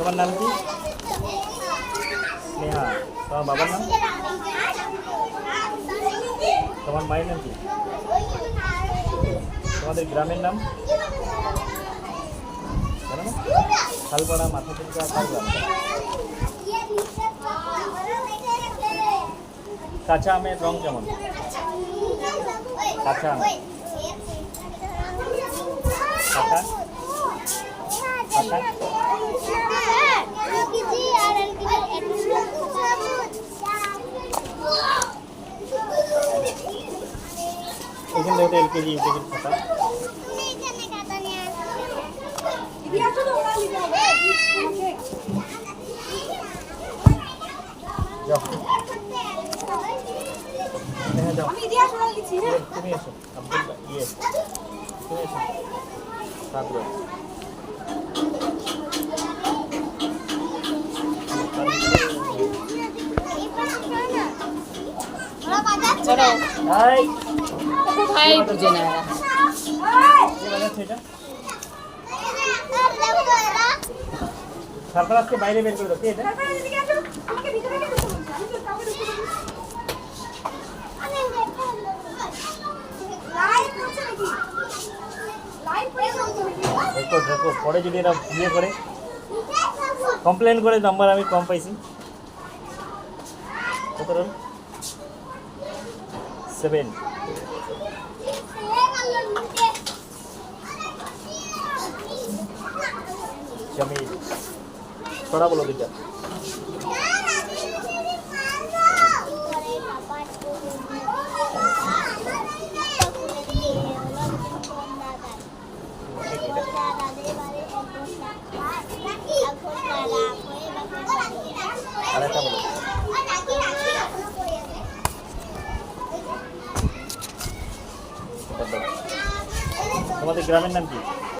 তোমার নাম কি? স্নেহা তোমার বাবার নাম? তোমার মায়ের নাম কি? তোমাদের গ্রামের নাম? খালপাড়া মাথা চিনকা কার গ্রাম। কাঁচা আমের রং কেমন? কাঁচা আম। কাঁচা? এখান থেকে এলকেজি ইউকেজির খাতা তুমি এসো ইয়ে তুমি এসো তারপরে কোথায় বুঝে না এরা কে বাজাচ্ছে এটা তারপর আজকে বাইরে বের করে এটা? পরে যদি এরা ইয়ে করে কমপ্লেন করে নাম্বার আমি কম পাইছি। কত সেভেন। জমিল ছড়া বলো দুইটা। তোমাদের গ্রামের নাম কি?